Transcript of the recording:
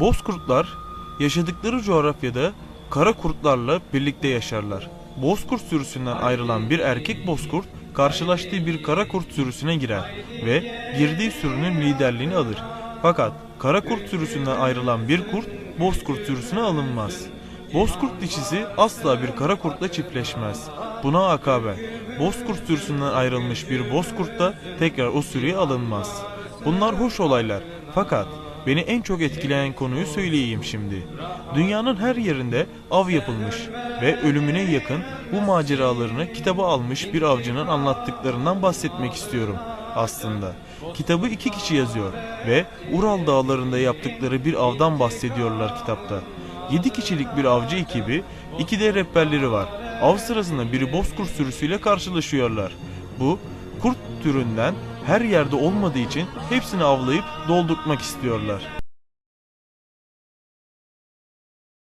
Bozkurtlar yaşadıkları coğrafyada kara kurtlarla birlikte yaşarlar. Bozkurt sürüsünden ayrılan bir erkek bozkurt karşılaştığı bir kara kurt sürüsüne girer ve girdiği sürünün liderliğini alır. Fakat kara kurt sürüsünden ayrılan bir kurt bozkurt sürüsüne alınmaz. Bozkurt dişisi asla bir kara kurtla çiftleşmez. Buna akaben bozkurt sürüsünden ayrılmış bir bozkurt da tekrar o sürüye alınmaz. Bunlar hoş olaylar fakat beni en çok etkileyen konuyu söyleyeyim şimdi. Dünyanın her yerinde av yapılmış ve ölümüne yakın bu maceralarını kitaba almış bir avcının anlattıklarından bahsetmek istiyorum aslında. Kitabı iki kişi yazıyor ve Ural dağlarında yaptıkları bir avdan bahsediyorlar kitapta. 7 kişilik bir avcı ekibi, iki de rehberleri var. Av sırasında biri bozkurt sürüsüyle karşılaşıyorlar. Bu kurt türünden her yerde olmadığı için hepsini avlayıp doldurtmak istiyorlar.